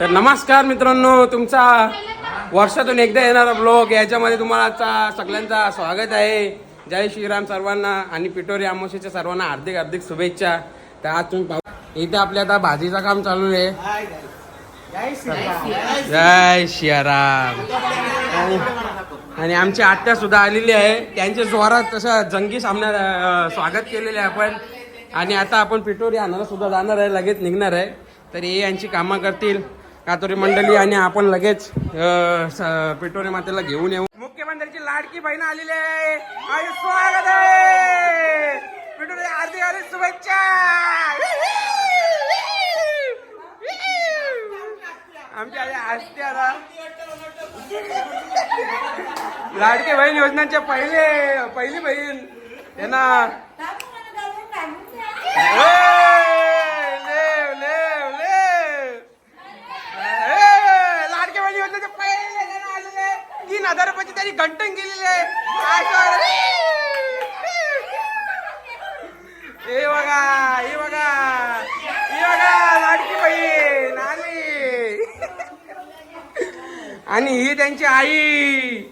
तर नमस्कार मित्रांनो तुमचा वर्षातून एकदा येणारा ब्लॉग याच्यामध्ये तुम्हाला सगळ्यांचा स्वागत आहे. जय श्रीराम सर्वांना आणि पिटोरी अमावस्येच्या सर्वांना हार्दिक हार्दिक शुभेच्छा. तर आज तुम्ही पाहू इथे आपल्या आता भाजीचं काम चालू आहे. जय श्रीराम. आणि- आमची आत्या सुद्धा आलेली आहे. त्यांच्या जोरात तसं जंगी सामना स्वागत केलेले आहे आपण. आणि आता आपण पिटोरी आणायला सुद्धा जाणार आहे. लगेच निघणार आहे. तर हे यांची कामं करतील. कातोरी मंडळी आणि आपण लगेच अं, पिटोरी मातेला घेऊन येऊ. मुख्यमंत्र्यांची लाडकी बहीण आलेली आहे. स्वागत आहे पिटोरी हार्दिक हार्दिक शुभेच्छा आमच्या आई हसते आता लाडके बहीण योजनांचे पहिले पहिली बहीण. त्यांना लेव लाडके बहीण योजनेचे पहिले आलेले. तीन हजार रुपयाची त्यांनी घंटन गेलेले हे बघा हे बघा. हे बघा लाडकी बहीण आली. आणि ही त्यांची आई.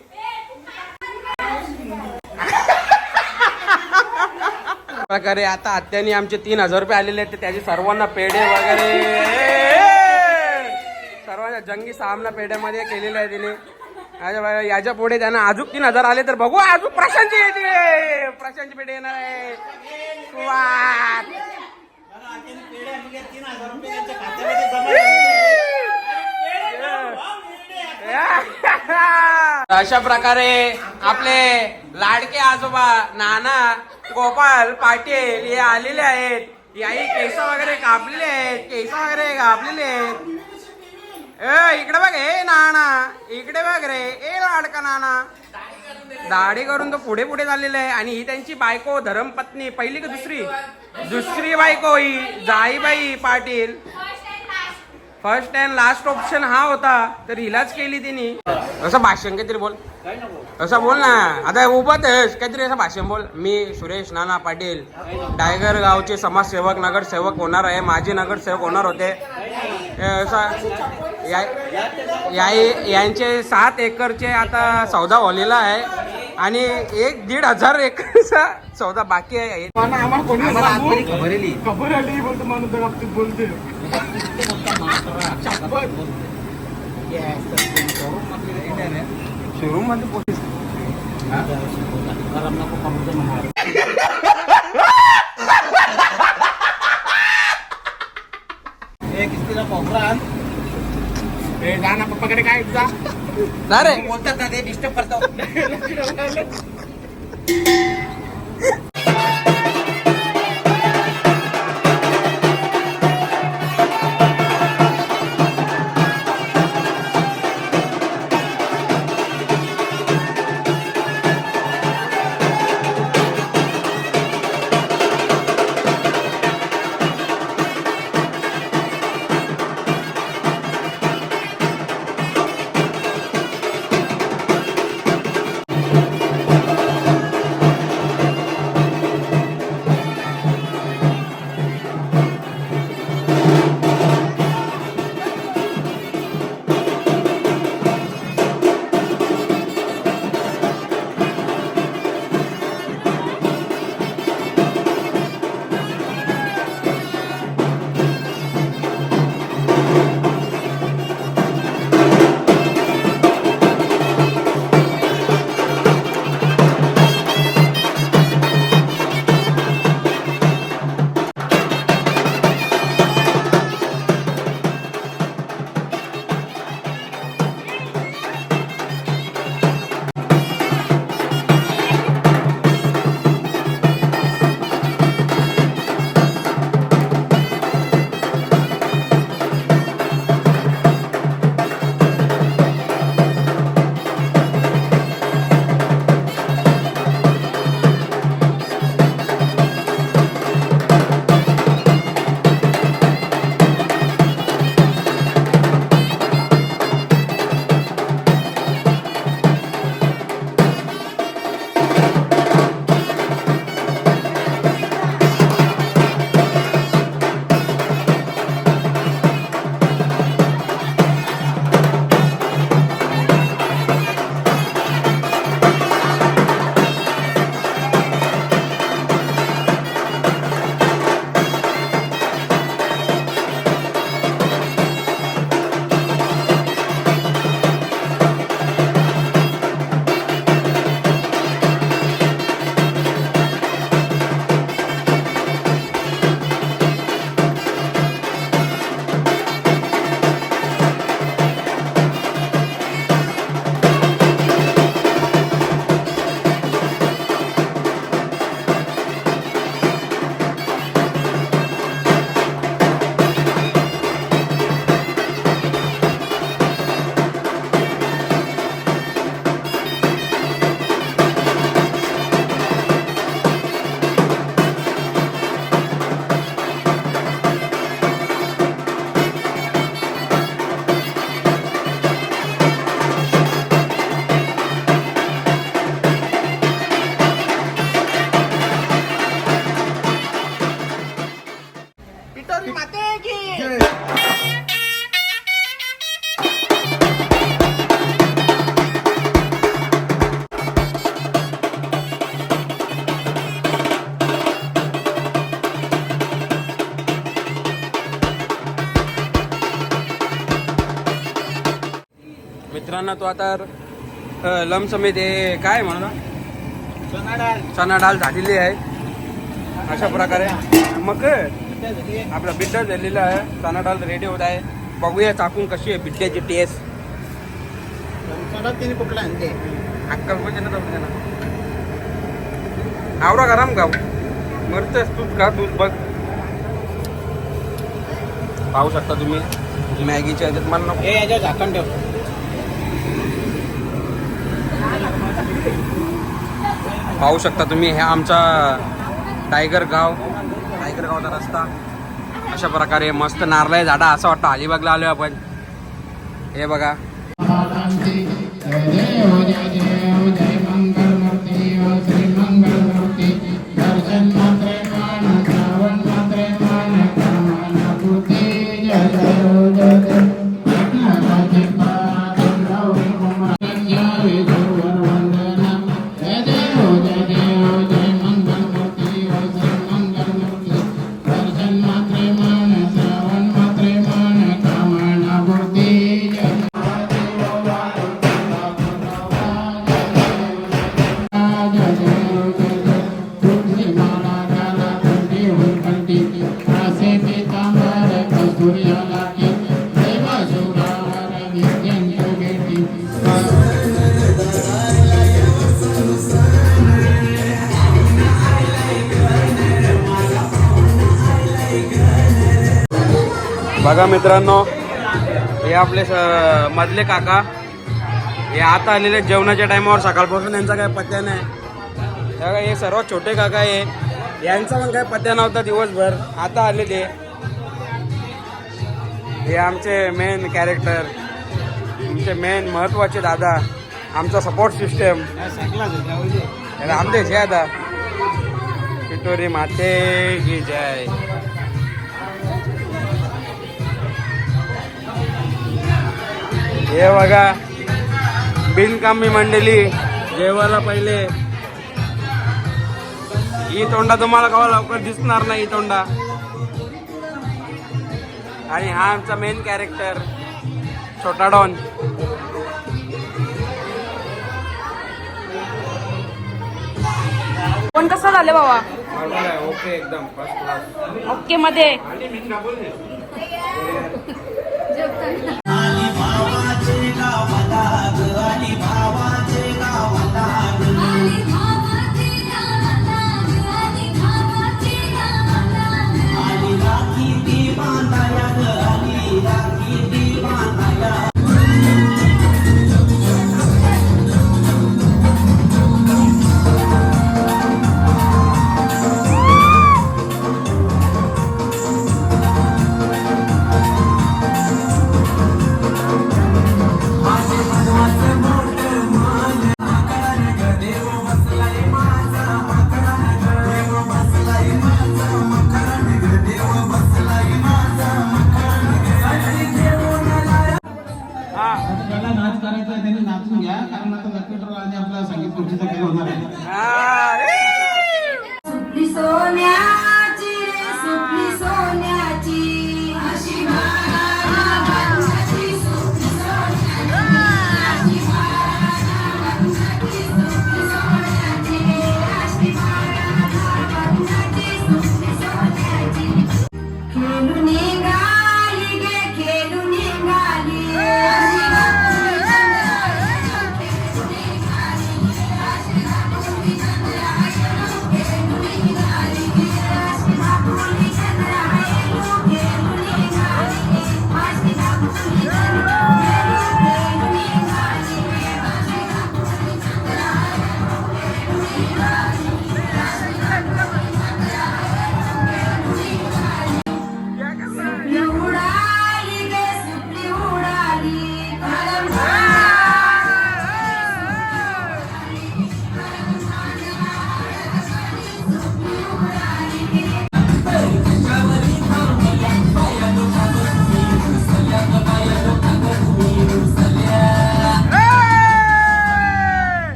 प्रकारे आता आत्यानी आमचे तीन हजार रुपये आलेले आहेत तर त्याचे सर्वांना पेढे वगैरे. सर्वांना जंगी सामना पेढ्यामध्ये केलेला आहे तिने. याच्यापुढे त्यांना अजून तीन हजार आले तर बघू अजून प्रशांतची येते. प्रशांतची पेढे येणार आहे. अशा प्रकारे आपले लाडके आजोबा नाना गोपाल पाटील हे आलेले आहेत. याही केस वगैरे कापलेले आहेत केस वगैरे कापलेले आहेत. इकडे बघ हे नाना इकडे बघ रे. ए लाडका नाना. दाढी करून तो पुढे पुढे झालेला आहे आणि ही त्यांची बायको धर्मपत्नी पहिली का दुसरी? दुसरी बायको ही Jaibai Patil. First and last option हा होता तर हिलाच केली तिने. असं भाषण काहीतरी बोल. असं बोल ना. आता उभं आहेस काहीतरी असं भाषण बोल. मी सुरेश नाना पाटील टायगर गावचे समाजसेवक नगरसेवक होणार आहे. माजी नगरसेवक होणार होते. असं या या- यांचे सात एकरचे आता सौदा झालेला आहे. आणि एक दीड हजार एकरचा सौदा बाकी आहे. खबर आली बोलतो माणूस त्या बाबतीत बोलते शोरूममध्ये पोलीस ए जा ना पप्पाकडे काय जा ना रे बोलतात ना ते डिस्टर्ब करतो मित्रांनो तो आता अ, लम समेत हे काय म्हणा चणा डाळ. झालेली आहे. अशा प्रकारे. मग आपला बिड्डा झालेला आहे. चणा डाळ रेडी होत आहे. बघूया चाकून कशी आहे बिड्ड्याची टेस्ट कुठला आणते? अक्कल ना आवडा गरम गाव मरतेस तूच का तूच बघ. पाहू शकता तुम्ही. मॅगीच्या ह्याच्यात मला नको. याच्यावर झाकण ठेव. पाहू शकता तुम्ही हे आमचा टायगर गाव टायगर गावचा रस्ता. अशा प्रकारे मस्त नारळ झाडा असं वाटतं अलिबागला आलो आपण. हे बघा. बघा मित्रांनो हे आपले स- मधले काका हे आता आलेले जेवणाच्या टायमावर सकाळपासून यांचा काय पत्त्या नाही. बघा, हे सर्वात छोटे काका आहे. यांचा पण काय पत्त्या नव्हता दिवसभर आता आले ते हे आमचे मेन कॅरेक्टर आमचे मेन महत्त्वाचे दादा आमचा सपोर्ट सिस्टम रामदेश आहे आता. पिटोरी माते की जय. हे बघा बिनकामी मंडळी जेवायला पहिले. ही तोंडा तुम्हाला कवा लवकर दिसणार नाही ही तोंडा. आणि हा आमचा मेन कॅरेक्टर छोटा डॉन. पण कसं झालं बाबा? ओके एकदम फर्स्ट क्लास ओके मध्ये. 大哥 ah ah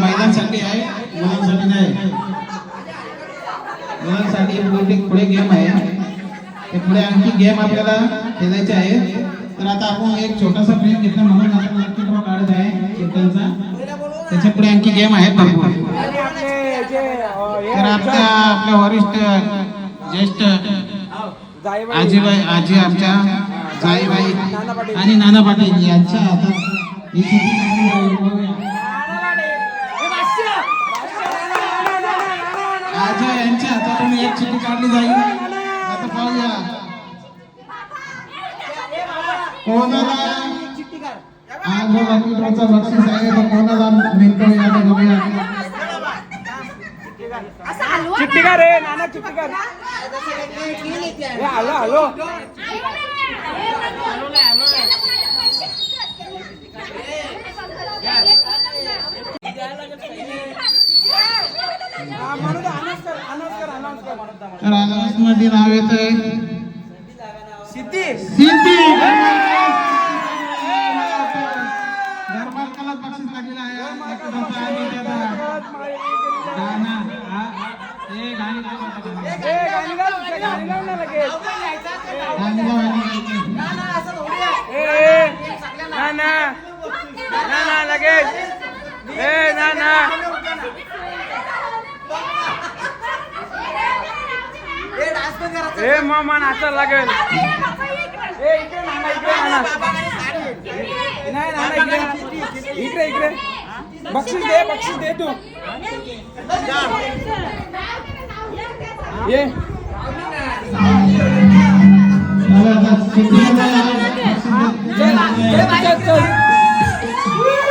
महिलांसाठी आहे मुलांसाठी नाही. मुलांसाठी पुढे पुढे गेम आहे. ते पुढे आणखी गेम आपल्याला खेळायचे आहे तर आता आपण एक छोटासा ब्रेक घेतला म्हणून आपण काढत आहे कीर्तनचा. त्याच्या पुढे आणखी गेम आहे भरपूर. तर आपल्या आपल्या वरिष्ठ ज्येष्ठ आजीबाई आजी आमच्या जाईबाई आणि नाना पाटील यांच्या आता ही यांच्या हातातून एक चिठी काढली जाईल. आता पाहूया. कोणाला हा जो बक्षीस आहे तो कोणाला मिळतो याला बघूया. रे नाना चिठ्ठी का हॅलो हॅलो तर अनाउन्समध्ये नाव येत आहे. सिद्धी. सिद्धी! घरमालकाला बक्षीस लागलेलं आहे. लगेच. ए, ना ना. ए मामा नाचा लागेल. ए इकडे नाना इकडे नाना नाही नाना इकडे इकडे. इकडे बक्षीस दे बक्षीस दे तू. ये. चला चल चल.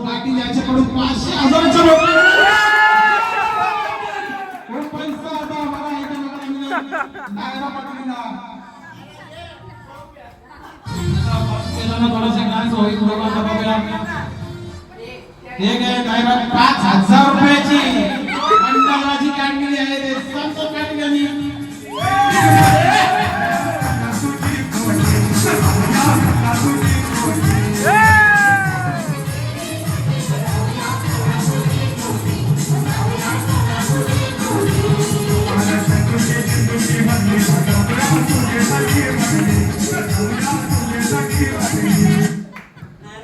संतोष पाटील यांच्याकडून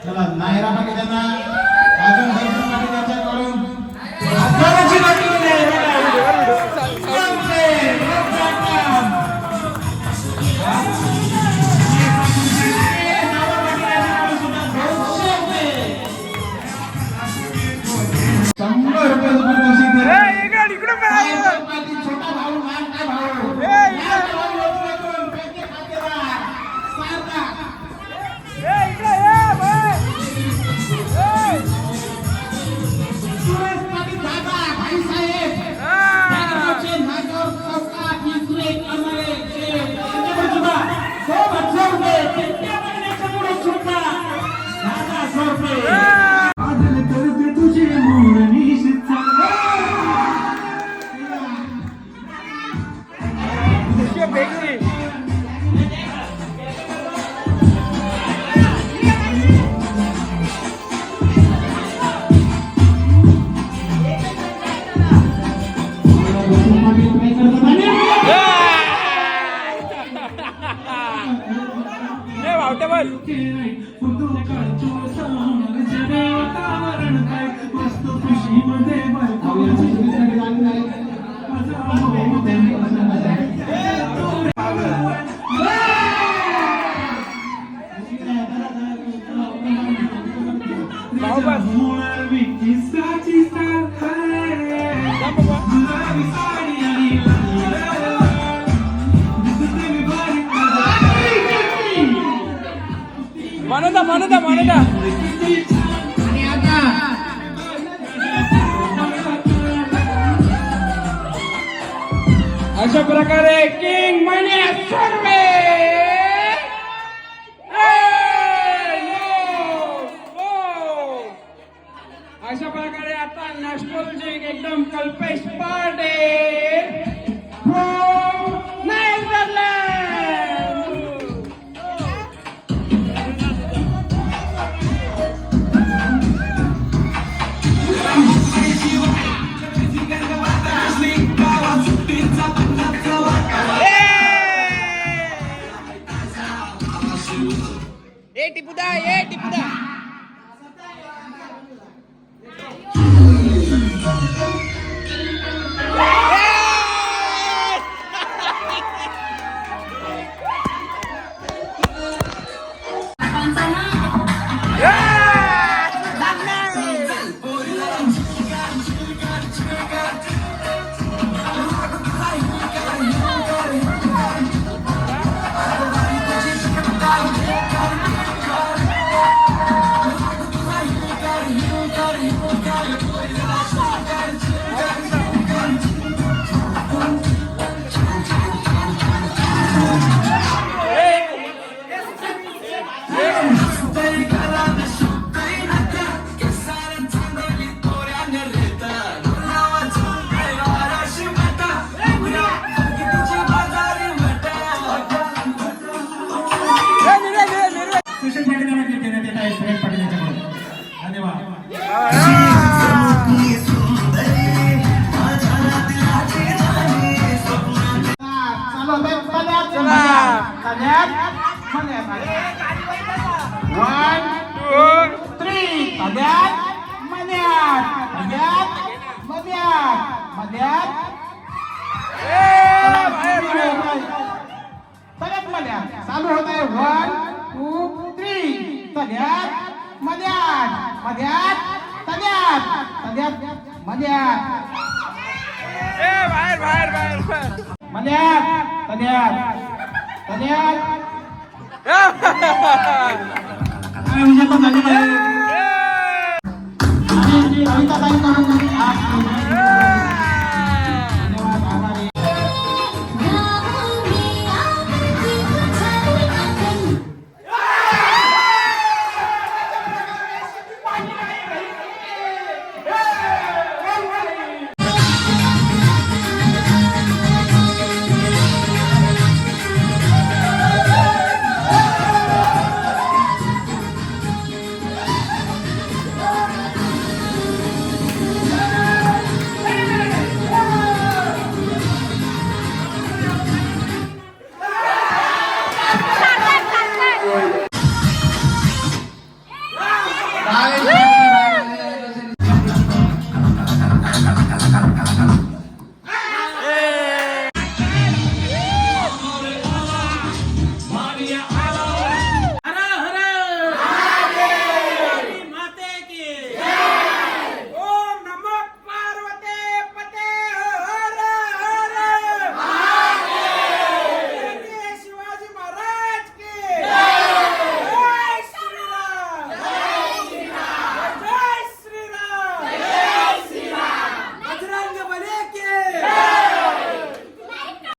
चला नायरा पाटील यांना मानता मानता मानता आणि आता अशा प्रकारे की ए टिपुदा ए मध्यात सगळ्यात सगळ्यात मध्यात. ए बाहेर बाहेर बाहेर मध्यात सगळ्यात सगळ्यात आणि विजेता झाली पाहिजे. आणि जी करून